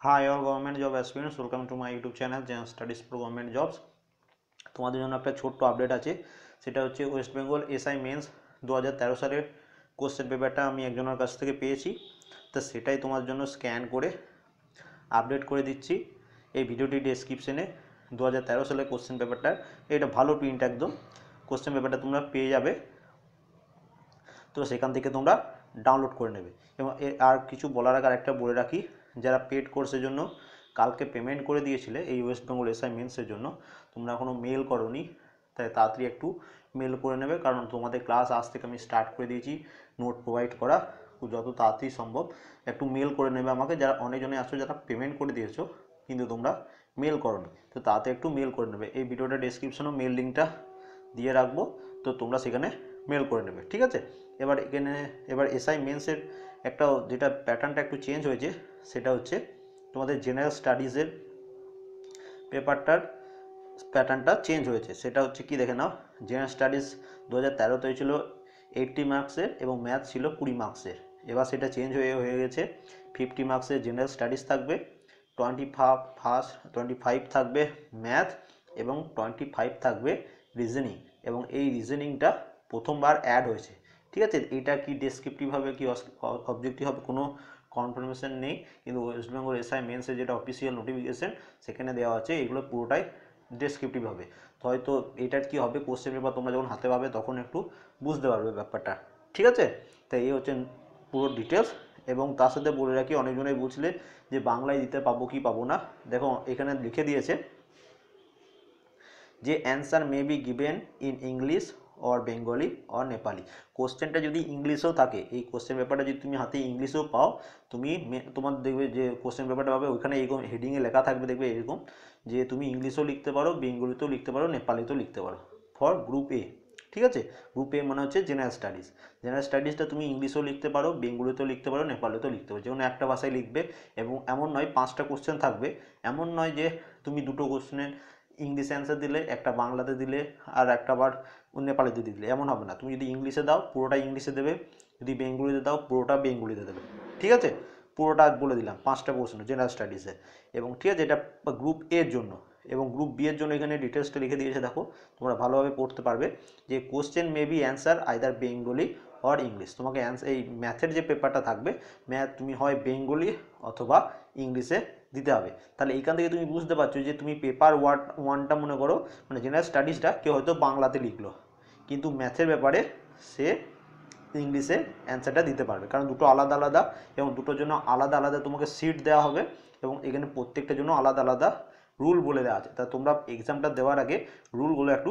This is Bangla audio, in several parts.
Hi all, government job aspirants welcome to my YouTube channel Jan Studies for Government Jobs. তোমাদের জন্য একটা ছোট্ট আপডেট আছে। সেটা হচ্ছে ওয়েস্ট বেঙ্গল এসআই মেন্স দু হাজার তেরো সালের কোশ্চেন পেপারটা আমি একজনের কাছ থেকে পেয়েছি। তো সেটাই তোমার জন্য স্ক্যান করে আপডেট করে দিচ্ছি এই ভিডিওটি ডেসক্রিপশনে দু হাজার তেরো সালের কোশ্চেন পেপারটার এটা ভালো প্রিন্ট একদম। কোশ্চেন পেপারটা তোমরা পেয়ে যাবে। তো সেখান থেকে তোমরা ডাউনলোড করে নেবে। এবং আর কিছু বলার আগে আরেকটা বলে রাখি। যারা পেড কোর্সের জন্য কালকে পেমেন্ট করে দিয়েছিলে এই ওয়েস্ট বেঙ্গল এসআই মেন্সের জন্য, তোমরা এখনও মেল করোনি, তাই তাড়াতাড়ি একটু মেল করে নেবে, কারণ তোমাদের ক্লাস আজ থেকে আমি স্টার্ট করে দিয়েছি নোট প্রোভাইড করা, যত তাড়াতাড়ি সম্ভব একটু মেল করে নেবে আমাকে, যারা অনেকজনে আসছো যারা পেমেন্ট করে দিয়েছ, কিন্তু তোমরা মেল করোনি, তো তাড়াতাড়ি একটু মেল করে নেবে, এই ভিডিওটা ডেসক্রিপশনেও মেল লিঙ্কটা দিয়ে রাখব, তো তোমরা সেখানে মেল করে নেবে, ঠিক আছে? এবার এখানে, এবার এসআই মেন্সের একটা যেটা প্যাটার্নটা একটু চেঞ্জ হয়েছে সেটা হচ্ছে তোমাদের জেনারেল স্টাডিজের পেপারটার প্যাটার্নটা চেঞ্জ হয়েছে। সেটা হচ্ছে কি দেখে নাও জেনারেল স্টাডিজ দু হাজার তেরোতে হয়েছিল এইটটি মার্কসের এবং ম্যাথ ছিল কুড়ি মার্কসের এবার সেটা চেঞ্জ হয়ে হয়ে গেছে ফিফটি মার্কসের জেনারেল স্টাডিজ থাকবে টোয়েন্টি ফার্স্ট টোয়েন্টি ফাইভ থাকবে ম্যাথ এবং টোয়েন্টি ফাইভ থাকবে রিজনিং এবং এই রিজনিংটা প্রথমবার অ্যাড হয়েছে। ঠিক আছে, এটা কি ডেসক্রিপটিভ হবে কি অবজেক্টিভ হবে কোনো কনফার্মেশন নেই, কিন্তু ওয়েস্ট বেঙ্গল এসআই মেন্সের যেটা অফিসিয়াল নোটিফিকেশন সেখানে দেওয়া আছে, এগুলো পুরোটাই ডেসক্রিপটিভ হবে। তো হয়তো এটার কি হবে কোশ্চেন পেপার তোমরা যখন হাতে পাবে তখন একটু বুঝতে পারবে ব্যাপারটা। ঠিক আছে? তাই এই হচ্ছে পুরো ডিটেলস এবং তার সাথে বলে রাখি, অনেকজনেই বুঝলে যে বাংলায় দিতে পাবো কি পাবো না। দেখো, এখানে লিখে দিয়েছে যে answer may be given in English or Bengali or Nepali কোশ্চেনটা যদি ইংলিশেও থাকে, এই কোশ্চেন পেপারটা যদি তুমি হাতে ইংলিশেও পাও, তুমি তোমার দেখবে যে কোশ্চেন পেপারটা পাবে, ওইখানে এরকম হেডিংয়ে লেখা থাকবে, দেখবে এরকম যে তুমি ইংলিশেও লিখতে পারো বেঙ্গলিতেও লিখতে পারো নেপালিতেও লিখতে পারো। ফর গ্রুপ এ ঠিক আছে? গ্রুপ এ মানে হচ্ছে জেনারেল স্টাডিজ জেনারেল স্টাডিজটা তুমি ইংলিশেও লিখতে পারো বেঙ্গলিতেও লিখতে পারো নেপালিতেও লিখতে পারো। যেমন একটা ভাষায় লিখবে, এবং এমন নয় পাঁচটা কোশ্চেন থাকবে, এমন নয় যে তুমি দুটো কোশ্চেনের ইংলিশে অ্যান্সার দিলে, একটা বাংলাতে দিলে আর একটা আবার নেপালিতে দিলে, এমন হবে না। তুমি যদি ইংলিশে দাও, পুরোটা ইংলিশে দেবে। যদি বেঙ্গলিতে দাও, পুরোটা বেঙ্গলিতে দেবে। ঠিক আছে? পুরোটা বলে দিলাম, পাঁচটা প্রশ্ন জেনারেল স্টাডিজে এবং ঠিক আছে, এটা গ্রুপ এর জন্য। এবং গ্রুপ বি এর জন্য এখানে ডিটেলসটা লিখে দিয়েছে, দেখো। তোমরা ভালোভাবে পড়তে পারবে যে question may be answer either Bengali or English তোমাকে অ্যান্সার এই ম্যাথের যে পেপারটা থাকবে ম্যাথ তুমি হয় বেঙ্গলি অথবা ইংলিশে দিতে হবে। তাহলে এইখান থেকে তুমি বুঝতে পারছ যে তুমি পেপার ওয়ার্ড ওয়ানটা মনে করো মানে জেনারেল স্টাডিজটা কেউ হয়তো বাংলাতে লিখলো। কিন্তু ম্যাথের ব্যাপারে সে ইংলিশে অ্যান্সারটা দিতে পারবে। কারণ দুটো আলাদা আলাদা এবং দুটোর জন্য আলাদা আলাদা তোমাকে সিট দেওয়া হবে এবং এখানে প্রত্যেকটার জন্য আলাদা আলাদা রুল বলে দেওয়া আছে। তা তোমরা এক্সামটা দেওয়ার আগে রুলগুলো একটু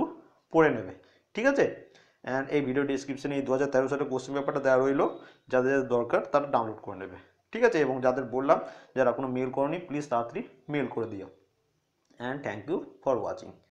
পড়ে নেবে। ঠিক আছে? অ্যান্ড এই ভিডিও ডিসক্রিপশনে এই দু হাজার তেরো সালের কোশ্চেন পেপারটা দেওয়া রইল। যাদের যাদের দরকার, তারা ডাউনলোড করে নেবে। ঠিক আছে? এবং যাদের বললাম, যারা কোনো মেল করনি প্লিজ তাড়াতাড়ি মেল করে দিও। And thank you for watching